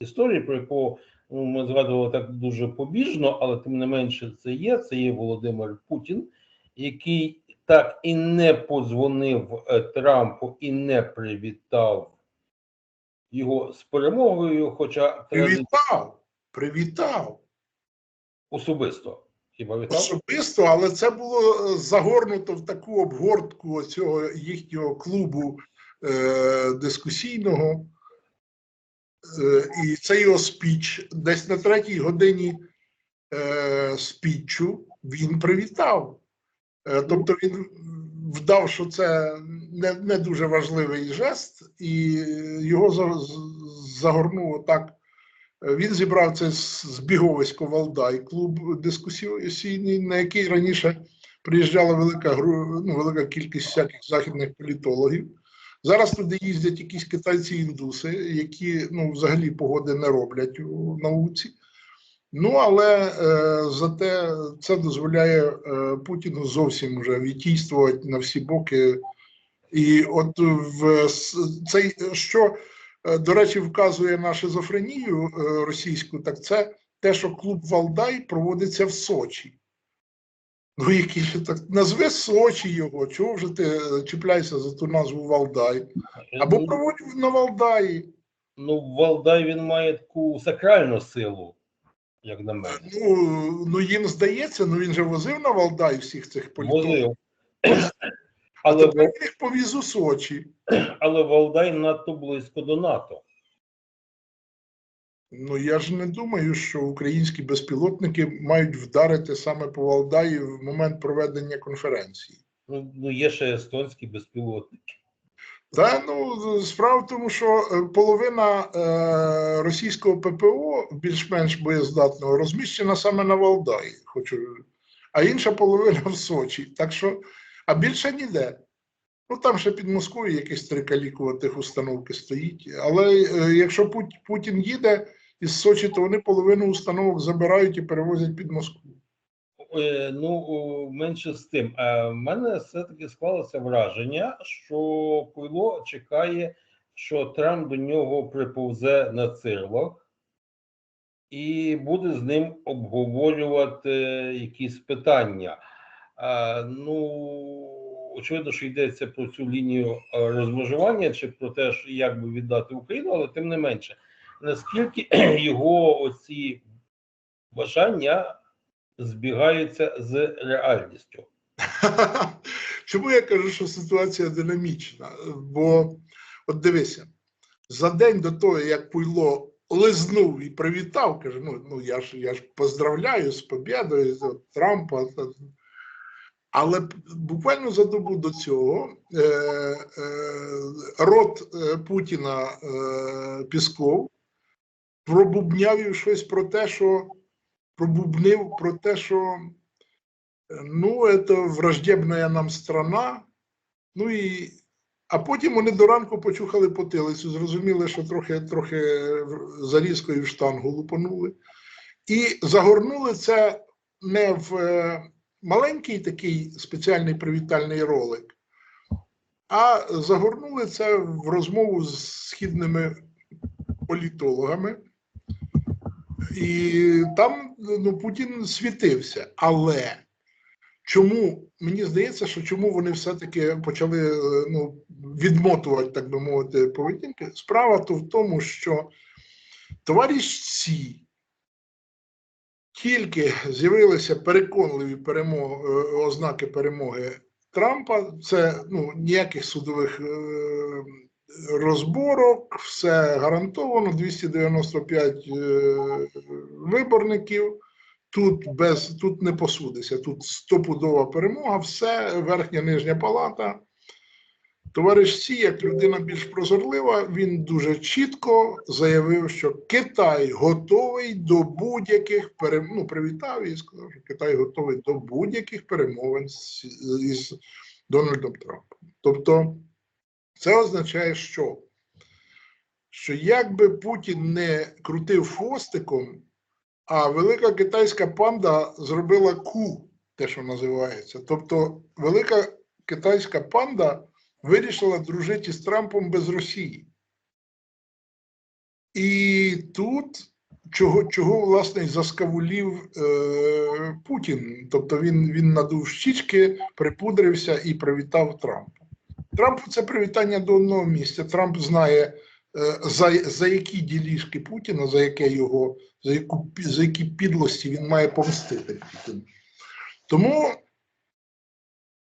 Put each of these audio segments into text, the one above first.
історії, про якого ну, ми згадували так дуже побіжно, але тим не менше це є. Це є Володимир Путін, який так і не подзвонив е, Трампу і не привітав його з перемогою, хоча Привітав, привітав. особисто. Особисто, але це було е, загорнуто в таку обгортку цього їхнього клубу е, дискусійного. Е, і це його спіч. Десь на третій годині е, спічу він привітав. Е, тобто він вдав, що це не, не дуже важливий жест, і його за- загорнуло так. Він зібрав це збіговисько Валдай, клуб дискусійний, на який раніше приїжджала велика ну, велика кількість всяких західних політологів. Зараз туди їздять якісь китайці-індуси, які ну, взагалі погоди не роблять у науці. Ну, але е, зате це дозволяє е, Путіну зовсім вже відтійствувати на всі боки. І от в цей, що, е, до речі, вказує на шизофренію е, російську, так це те, що клуб Валдай проводиться в Сочі. Ну, який же так назви Сочі його, чого вже ти е, чіпляєшся за ту назву Валдай? Або проводив на Валдаї. Ну, Валдай він має таку сакральну силу, як на мене. Ну, ну їм здається, ну він же возив на Валдай всіх цих політологів. Возив. А Але, тепер він їх повіз у Сочі. але Валдай надто близько до НАТО. Ну я ж не думаю, що українські безпілотники мають вдарити саме по Валдаї в момент проведення конференції. Ну, ну є ще естонські безпілотники. Та ну справа в тому, що е, половина е, російського ППО більш-менш боєздатного розміщена саме на Валдаї, хочу, а інша половина в Сочі. Так що, а більше ніде. Ну там ще під Москвою якісь три калікуватих установки стоїть. Але е, якщо Пут- Путін їде із Сочі, то вони половину установок забирають і перевозять під Москву. Е, Ну, менше з тим. Е, В мене все-таки склалося враження, що Пуйло чекає, що Трамп до нього приповзе на цирлах і буде з ним обговорювати якісь питання. Е, Ну, очевидно, що йдеться про цю лінію розмежування чи про те, як би віддати Україну, але тим не менше, наскільки його оці бажання збігаються з реальністю. Чому я кажу, що ситуація динамічна? Бо от дивися, за день до того, як Пуйло лизнув і привітав, каже: ну, ну я ж я ж поздравляю з побєдою Трампа. Але буквально за добу до цього е, е, рот е, Путіна е, Пісков пробубняв щось про те, що пробубнив про те, що ну, это враждебная нам страна. Ну і а потім вони до ранку почухали потилицю, зрозуміли, що трохи трохи зарізкою в штангу лупанули. І загорнули це не в е, маленький такий спеціальний привітальний ролик, а загорнули це в розмову з східними політологами. І там ну, Путін світився. Але чому мені здається, що чому вони все-таки почали е, ну, відмотувати, так би мовити, поведінки? Справа то в тому, що товариш Сі тільки з'явилися переконливі перемоги, ознаки перемоги Трампа, це ну, ніяких судових е, розборок, все гарантовано, 295 е, виборників. Тут без тут не посудися, тут стопудова перемога, все, верхня нижня палата. Товариш Сі, як людина більш прозорлива, він дуже чітко заявив, що Китай готовий до будь-яких перемов... ну, привітав і сказав, що Китай готовий до будь-яких перемовин з, із Дональдом Трампом. Тобто, це означає, що? Що якби Путін не крутив хвостиком, а велика китайська панда зробила ку, те, що називається. Тобто, велика китайська панда вирішила дружити з Трампом без Росії. І тут чого, чого власне, заскавулів е, Путін. Тобто він, він надув щічки, припудрився і привітав Трампа. Трампу це привітання до одного місця. Трамп знає, е, за, за які ділішки Путіна, за яке його, за яку за які підлості він має помстити Путіну. Тому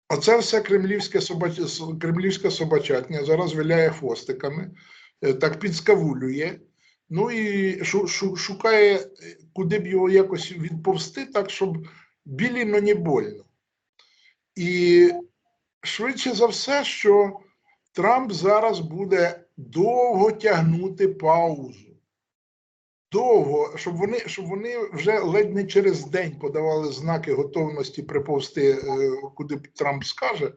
оце все кремлівське собач... кремлівська собачатня зараз виляє хвостиками, е, так підскавулює. Ну і шу, шу, шукає, куди б його якось відповсти, так, щоб білі, не больно. І швидше за все, що Трамп зараз буде довго тягнути паузу. Довго, щоб вони, щоб вони вже ледь не через день подавали знаки готовності приповзти, е, куди Трамп скаже.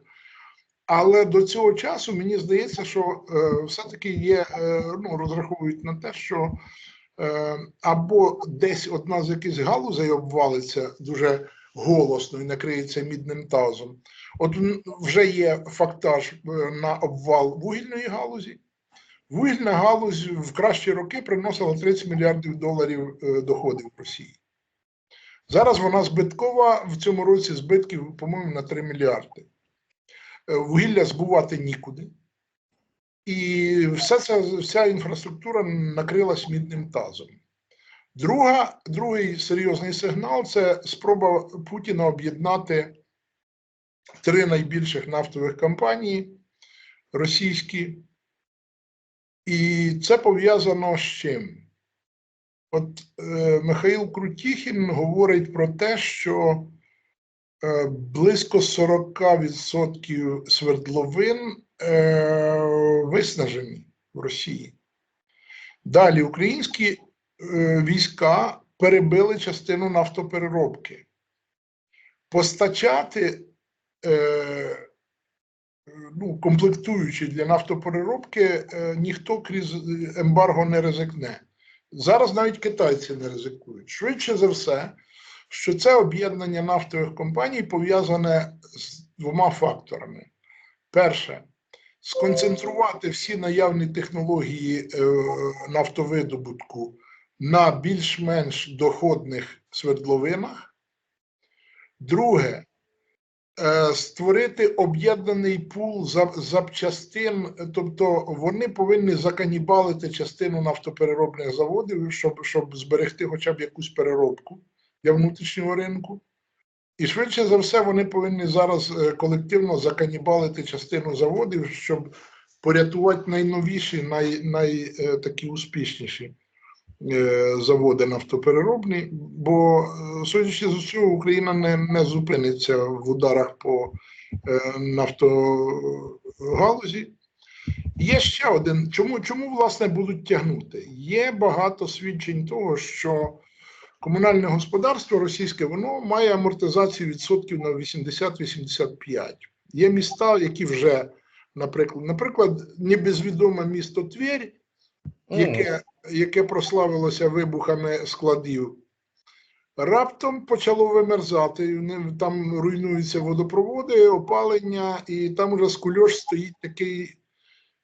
Але до цього часу мені здається, що е, все-таки є, е, ну, розраховують на те, що або десь одна з якихось галузей обвалиться дуже голосно і накриється мідним тазом. От вже є фактаж е, на обвал вугільної галузі. Вугільна галузь в кращі роки приносила 30 мільярдів доларів е, доходів Росії. Зараз вона збиткова в цьому році збитків, по-моєму, на 3 мільярди. Е, Вугілля збувати нікуди. І вся ця вся інфраструктура накрилась мідним тазом. Друга, другий серйозний сигнал це спроба Путіна об'єднати три найбільших нафтових компанії російські. І це пов'язано з чим? От е, Михаїл Крутіхін говорить про те, що е, близько 40% свердловин е, виснажені в Росії. Далі українські війська перебили частину нафтопереробки. Постачати е, ну, комплектуючі для нафтопереробки е, ніхто крізь ембарго не ризикне. Зараз навіть китайці не ризикують. Швидше за все, що це об'єднання нафтових компаній пов'язане з двома факторами. Перше, сконцентрувати всі наявні технології е, нафтовидобутку на більш-менш доходних свердловинах. Друге, е, створити об'єднаний пул запчастин, тобто вони повинні заканібалити частину нафтопереробних заводів, щоб, щоб зберегти хоча б якусь переробку для внутрішнього ринку. І швидше за все, вони повинні зараз е, колективно заканібалити частину заводів, щоб порятувати найновіші, най, най, е, такі успішніші заводи нафтопереробні. Бо, е, судячи з усього, Україна не, не зупиниться в ударах по е, нафтогалузі. Є ще один. Чому, чому власне будуть тягнути? Є багато свідчень того, що комунальне господарство російське воно має амортизацію відсотків на 80-85. Є міста, які вже, наприклад, наприклад, небезвідоме місто Тверь, яке, яке прославилося вибухами складів, раптом почало вимерзати. Там руйнуються водопроводи, опалення, і там уже скульош стоїть такий.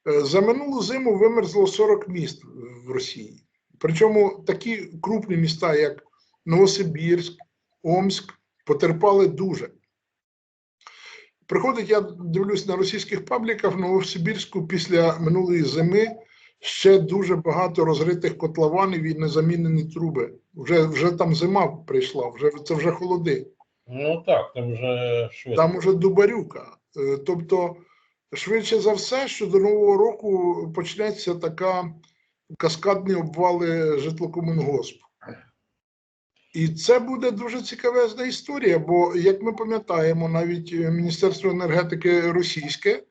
Е, За минулу зиму вимерзло 40 міст в Росії. Причому такі крупні міста, як Новосибірськ, Омськ, потерпали дуже. Приходить, я дивлюсь на російських пабліках в Новосибірську після минулої зими ще дуже багато розритих котлованів і незамінені труби. Вже, вже там зима прийшла, вже, це вже холоди. Ну так, там вже щось. Там уже дубарюка. Е, Тобто, швидше за все, що до нового року почнеться така каскадні обвали житлокомунгоспу. І це буде дуже цікавезна історія, бо, як ми пам'ятаємо, навіть Міністерство енергетики російське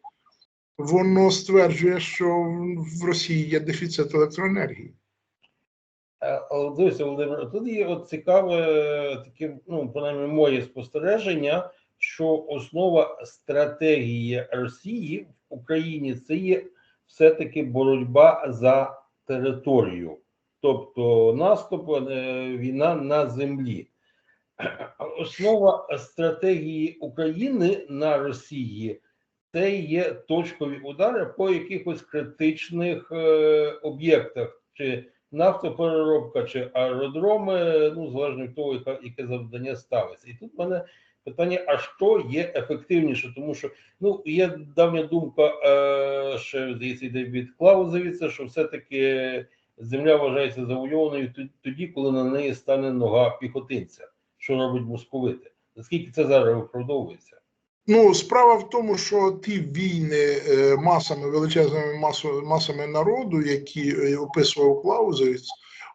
воно стверджує, що в Росії є дефіцит електроенергії. Е, дивися, Володимир, тут є от цікаве таке, ну, принаймні, моє спостереження, що основа стратегії Росії в Україні це є все-таки боротьба за територію, тобто наступ, е, війна на землі. Основа стратегії України на Росії це є точкові удари по якихось критичних е, об'єктах чи нафтопереробка чи аеродроми, ну залежно від того, яка, яке завдання ставиться. І тут мене питання: а що є ефективніше? Тому що ну є давня думка, е, ще здається, йде від Клаузевіца, що все-таки земля вважається завойованою тоді, коли на неї стане нога піхотинця, що робить московити. Наскільки це зараз виправдовується? Ну, справа в тому, що ті війни е, масами, величезними масами народу, які е, описував Клаузевіц,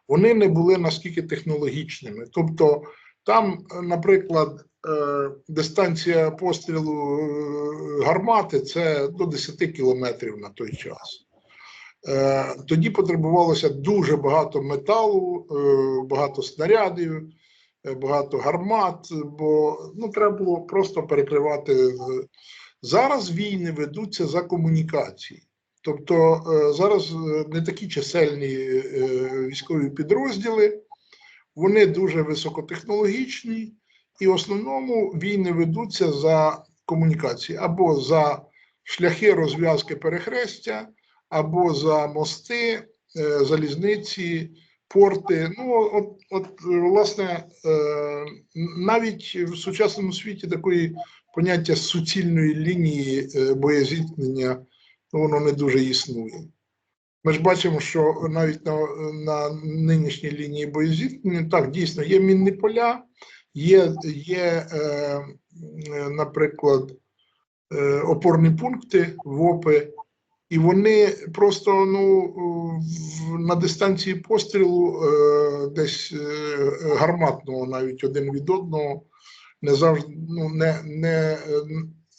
вони не були наскільки технологічними. Тобто, там, наприклад, е, дистанція пострілу гармати це до 10 кілометрів на той час. Тоді потребувалося дуже багато металу, багато снарядів, багато гармат, бо ну, треба було просто перекривати. Зараз війни ведуться за комунікації. Тобто е, зараз е, не такі чисельні е, військові підрозділи, вони дуже високотехнологічні, і в основному війни ведуться за комунікації або за шляхи розв'язки перехрестя, або за мости, залізниці, порти. Ну, от, от власне, е, навіть в сучасному світі такої поняття суцільної лінії е, боєзіткнення ну, воно не дуже існує. Ми ж бачимо, що навіть на, на нинішній лінії боєзіткнення так дійсно є мінні поля, є, є е, наприклад, е, опорні пункти ВОПи, і вони просто ну, на дистанції пострілу е, десь е, гарматного навіть один від одного не завжди ну, не, не,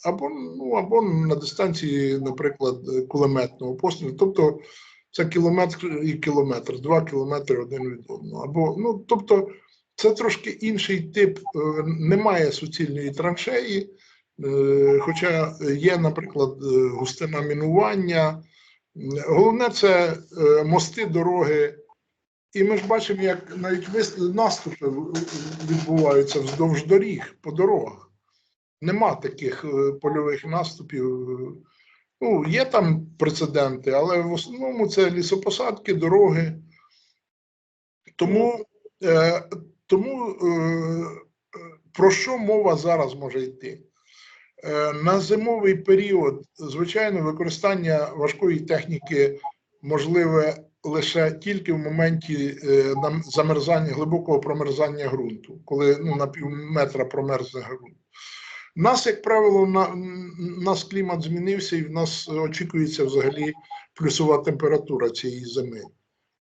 або, ну, або на дистанції, наприклад, кулеметного пострілу. Тобто це кілометр і кілометр, два кілометри один від одного. Або, ну, тобто, це трошки інший тип, е, немає суцільної траншеї, хоча є, наприклад, е, густина мінування. Головне це е, мости, дороги. І ми ж бачимо, як навіть наступи відбуваються вздовж доріг, по дорогах. Нема таких е, польових наступів. Ну, є там прецеденти, але в основному це лісопосадки, дороги. Тому, е, тому е, е, про що мова зараз може йти? Е, на зимовий період, звичайно, використання важкої техніки можливе лише тільки в моменті е, замерзання, глибокого промерзання ґрунту, коли ну, на пів метра промерзне ґрунт. У нас, як правило, на, нас клімат змінився, і в нас очікується взагалі плюсова температура цієї зими.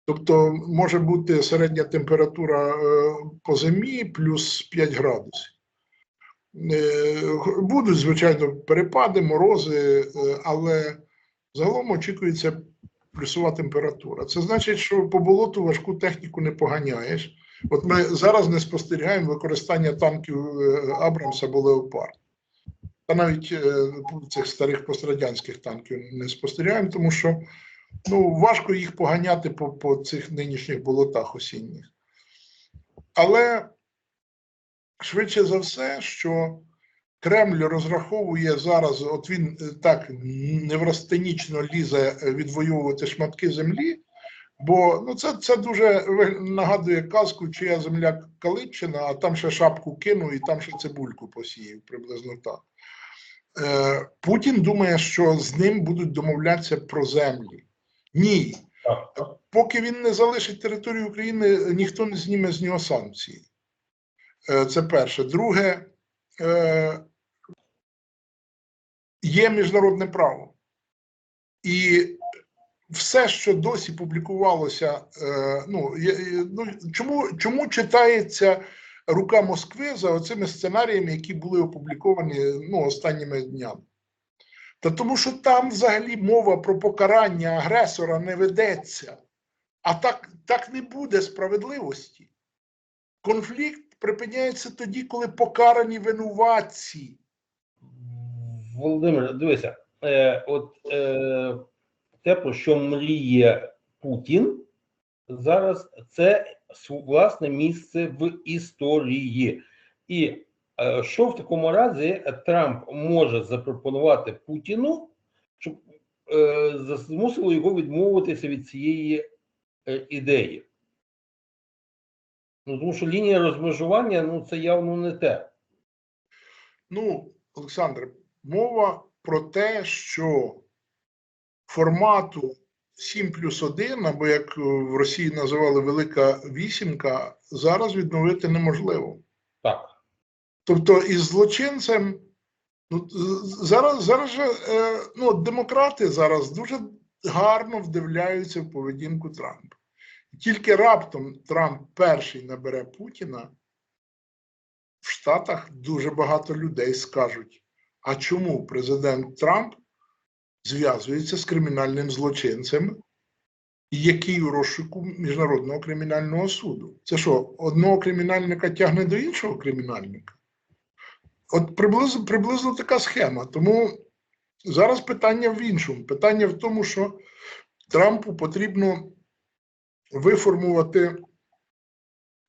Тобто може бути середня температура е, по зимі плюс 5 градусів. Е, Будуть, звичайно, перепади, морози, е, але загалом очікується плюсова температура. Це значить, що по болоту важку техніку не поганяєш. От ми зараз не спостерігаємо використання танків е, Абрамса або Леопард. Та навіть цих старих пострадянських танків не спостерігаємо, тому що ну, важко їх поганяти по, по цих нинішніх болотах осінніх. Але швидше за все, що Кремль розраховує зараз, от він е, так неврастенічно лізе е, відвоювати шматки землі, бо ну, це, це дуже нагадує казку, чия земля Калитчина, а там ще шапку кину і там ще цибульку посіяв, приблизно так. Е, Путін думає, що з ним будуть домовлятися про землі. Ні. Поки він не залишить територію України, ніхто не зніме з нього санкції. Е, Це перше. Друге, е, є міжнародне право. І все, що досі публікувалося, е, ну, ну чому, чому читається рука Москви за оцими сценаріями, які були опубліковані ну, останніми днями? Та тому, що там взагалі мова про покарання агресора не ведеться. А так, так не буде справедливості. Конфлікт припиняється тоді, коли покарані винуватці. Володимир, дивися, е, от е, те, про що мріє Путін зараз, це власне місце в історії. І е, що в такому разі Трамп може запропонувати Путіну, щоб е, змусило його відмовитися від цієї е, ідеї. Ну, тому що лінія розмежування ну, це явно не те. Ну, Олександр, мова про те, що формату 7 плюс 1, або як в Росії називали Велика Вісімка, зараз відновити неможливо. Так. Тобто із злочинцем, ну, зараз, зараз же е, ну, демократи зараз дуже гарно вдивляються в поведінку Трампа. Тільки раптом Трамп перший набере Путіна, в Штатах дуже багато людей скажуть: а чому президент Трамп зв'язується з кримінальним злочинцем, який у розшуку Міжнародного кримінального суду? Це що, одного кримінальника тягне до іншого кримінальника? От приблизно, приблизно така схема. Тому зараз питання в іншому. Питання в тому, що Трампу потрібно виформувати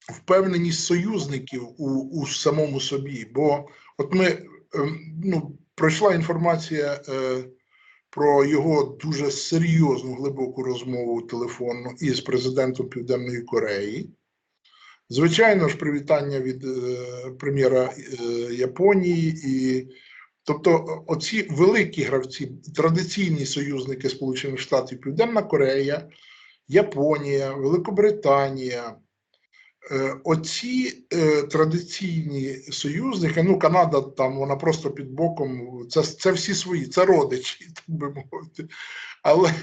впевненість союзників у, у самому собі. Бо от ми ем, ну, пройшла інформація е, про його дуже серйозну глибоку розмову телефонну із президентом Південної Кореї. Звичайно ж, привітання від е, прем'єра е, Японії і. Тобто, оці великі гравці, традиційні союзники Сполучених Штатів, Південна Корея, Японія, Великобританія, е, оці е, традиційні союзники, ну Канада там вона просто під боком, це, це всі свої, це родичі, так би мовити. Але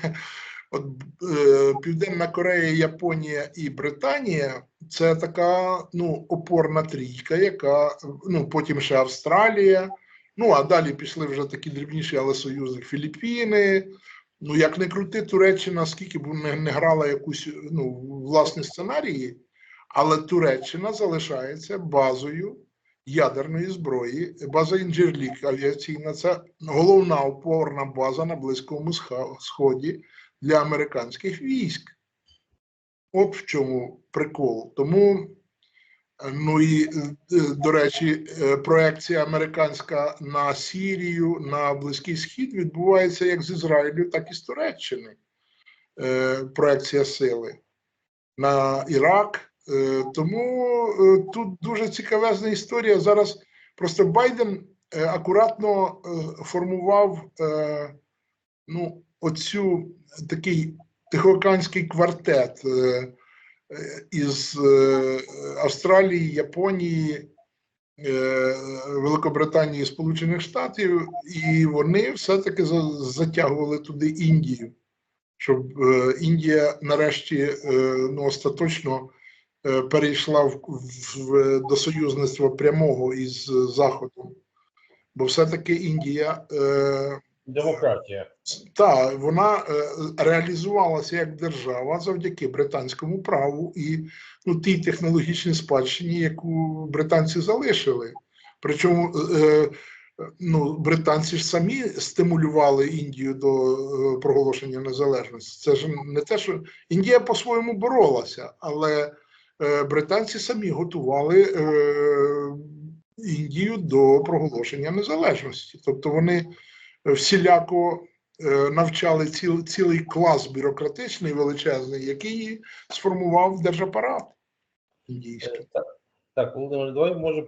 от, е, Південна Корея, Японія і Британія це така ну, опорна трійка, яка ну, потім ще Австралія. Ну, а далі пішли вже такі дрібніші, але союзник Філіппіни. Ну, як не крути, Туреччина, скільки б не, не грала якусь ну, власні сценарії, але Туреччина залишається базою ядерної зброї. База Інджерлік авіаційна це головна опорна база на Близькому Сході для американських військ. От в чому прикол. Тому Ну і е, до речі, е, проекція американська на Сірію, на Близький Схід відбувається як з Ізраїлю, так і з Туреччини. Е, Проекція сили на Ірак. Тому тут дуже цікавезна історія. Зараз просто Байден акуратно формував ну, оцю такий тихоокеанський квартет. Е, із е, Австралії, Японії, е, Великобританії Сполучених Штатів, і вони все-таки затягували туди Індію, щоб Індія нарешті ну, остаточно перейшла в, в, до союзництва прямого із Заходом. Бо все-таки Індія Демократія. так, вона е, реалізувалася як держава завдяки британському праву і ну, тій технологічній спадщині, яку британці залишили. Причому е, ну, британці ж самі стимулювали Індію до е, проголошення незалежності. Це ж не те, що Індія по-своєму боролася, але е, британці самі готували е, Індію до проголошення незалежності. Тобто вони всіляко е, навчали ціл, цілий клас бюрократичний величезний, який сформував держапарат індійський. Е, Так, так, Володимир, давай може